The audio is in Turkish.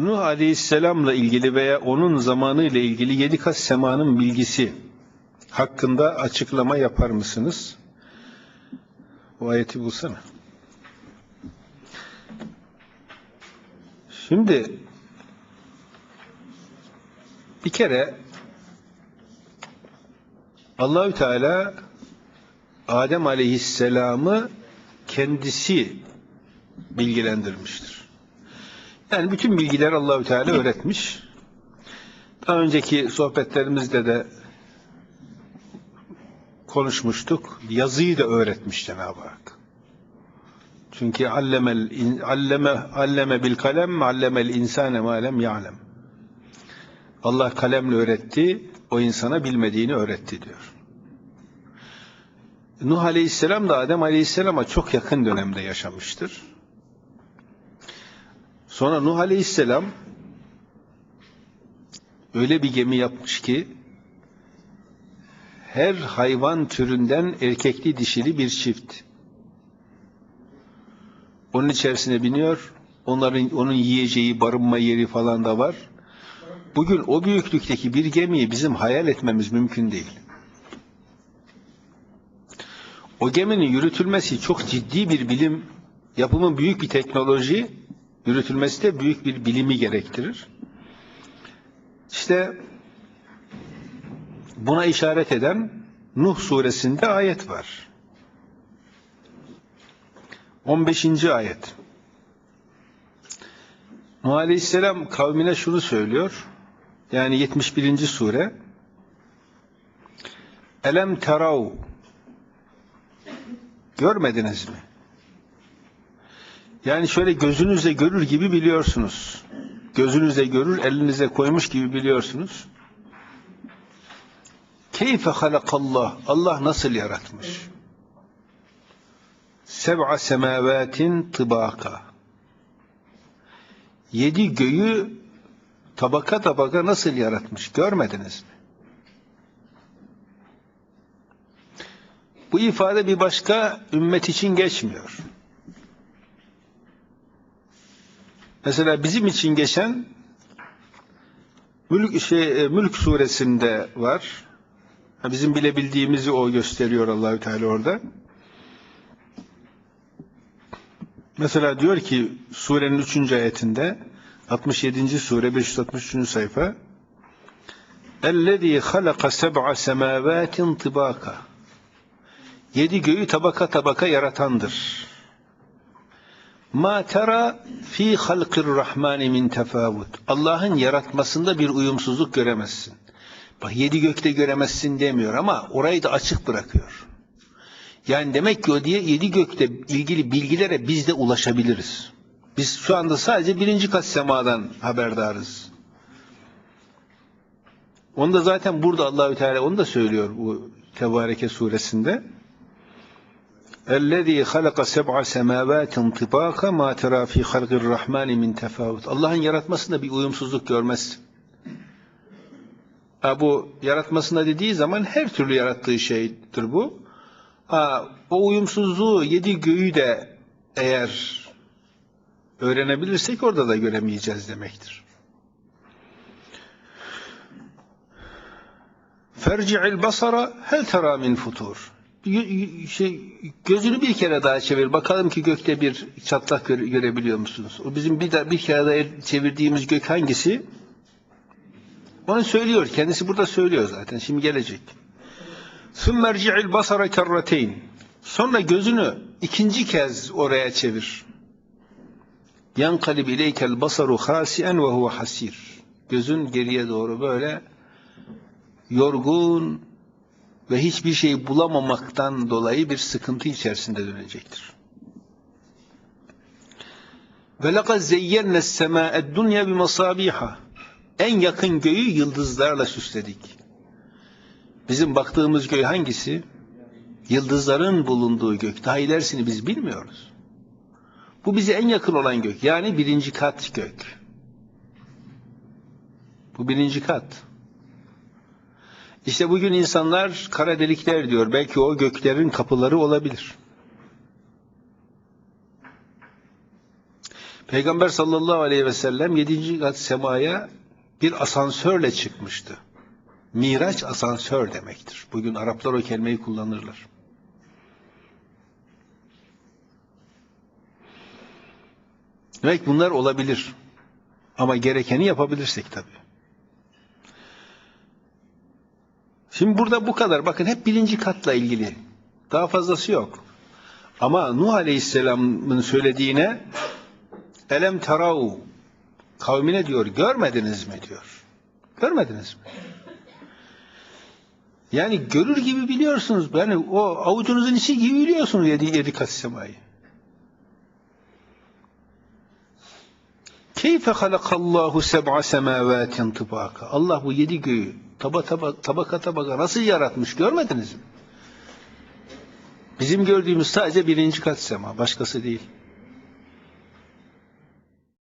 Nuh Aleyhisselam'la ilgili veya onun zamanı ile ilgili yedi kat semanın bilgisi hakkında açıklama yapar mısınız? O ayeti bulsana. Şimdi bir kere Allahü Teala Adem Aleyhisselam'ı kendisi bilgilendirmiştir. Yani bütün bilgiler Allahü Teala öğretmiş. Daha önceki sohbetlerimizde de konuşmuştuk. Yazıyı da öğretmiş Cenab-ı Hak. Çünkü allemel alleme alleme bil kalem allemel insane ma lem ya'lem. Allah kalemle öğretti, o insana bilmediğini öğretti diyor. Nuh Aleyhisselam da Adem Aleyhisselam'a çok yakın dönemde yaşamıştır. Sonra Nuh Aleyhisselam öyle bir gemi yapmış ki her hayvan türünden erkekli dişili bir çift. Onun içerisine biniyor. Onların onun yiyeceği, barınma yeri falan da var. Bugün o büyüklükteki bir gemiyi bizim hayal etmemiz mümkün değil. O geminin yürütülmesi çok ciddi bir bilim, yapımın büyük bir teknoloji, yürütülmesi de büyük bir bilimi gerektirir. İşte buna işaret eden Nuh suresinde ayet var. 15. ayet. Nuh Aleyhisselam kavmine şunu söylüyor. Yani 71. sure. Elem terav Görmediniz mi? Yani şöyle gözünüzle görür gibi biliyorsunuz. Gözünüzle görür, elinize koymuş gibi biliyorsunuz. Keyfe halakallah. Allah nasıl yaratmış? Seb'a semavatin tıbaka. Yedi göğü tabaka tabaka nasıl yaratmış? Görmediniz mi? Bu ifade bir başka ümmet için geçmiyor. Mesela bizim için geçen Mülk, şey, Mülk suresinde var. Bizim bilebildiğimizi o gösteriyor Allahü Teala orada. Mesela diyor ki surenin 3. ayetinde 67. sure 563. sayfa اَلَّذ۪ي خَلَقَ سَبْعَ سَمَاوَاتٍ طِبَاكًا Yedi göğü tabaka tabaka yaratandır. Ma tera fi halkir rahmani min tefavut. Allah'ın yaratmasında bir uyumsuzluk göremezsin. Bak yedi gökte göremezsin demiyor ama orayı da açık bırakıyor. Yani demek ki o diye yedi gökte ilgili bilgilere biz de ulaşabiliriz. Biz şu anda sadece birinci kat semadan haberdarız. Onu da zaten burada Allahü Teala onu da söylüyor bu Tebareke suresinde. اَلَّذ۪ي خَلَقَ سَبْعَ سَمَاوَاتٍ طِبَاقًا مَا تَرَى ف۪ي خَلْقِ الرَّحْمَانِ مِنْ تَفَاوُتٍ Allah'ın yaratmasında bir uyumsuzluk görmezsin. Ha, bu yaratmasında dediği zaman her türlü yarattığı şeydir bu. Ha, o uyumsuzluğu yedi göğü de eğer öğrenebilirsek orada da göremeyeceğiz demektir. Ferci'il basara hel tera min futur şey, gözünü bir kere daha çevir. Bakalım ki gökte bir çatlak göre, görebiliyor musunuz? O bizim bir, daha, bir kere daha çevirdiğimiz gök hangisi? Onu söylüyor. Kendisi burada söylüyor zaten. Şimdi gelecek. ثُمَّ رْجِعِ الْبَصَرَ كَرَّتَيْنِ Sonra gözünü ikinci kez oraya çevir. يَنْقَلِبْ اِلَيْكَ الْبَصَرُ خَاسِئًا وَهُوَ hasir. Gözün geriye doğru böyle yorgun, ve hiçbir şey bulamamaktan dolayı bir sıkıntı içerisinde dönecektir. Ve lekad zeyyenne semâ'ed dunya bimasâbiha. En yakın göğü yıldızlarla süsledik. Bizim baktığımız göğü hangisi? Yıldızların bulunduğu gök. Daha ilerisini biz bilmiyoruz. Bu bize en yakın olan gök. Yani birinci kat gök. Bu birinci kat. İşte bugün insanlar kara delikler diyor. Belki o göklerin kapıları olabilir. Peygamber sallallahu aleyhi ve sellem 7. kat semaya bir asansörle çıkmıştı. Miraç asansör demektir. Bugün Araplar o kelimeyi kullanırlar. Demek bunlar olabilir. Ama gerekeni yapabilirsek tabii. Şimdi burada bu kadar. Bakın hep birinci katla ilgili. Daha fazlası yok. Ama Nuh Aleyhisselam'ın söylediğine Elem tarav kavmine diyor görmediniz mi diyor. Görmediniz mi? Yani görür gibi biliyorsunuz. Yani o avucunuzun içi gibi biliyorsunuz yedi, yedi kat semayı. Keyfe halakallahu seb'a semavatin tıbaka. Allah bu yedi göğü taba, taba, tabaka tabaka nasıl yaratmış görmediniz mi? Bizim gördüğümüz sadece birinci kat sema, başkası değil.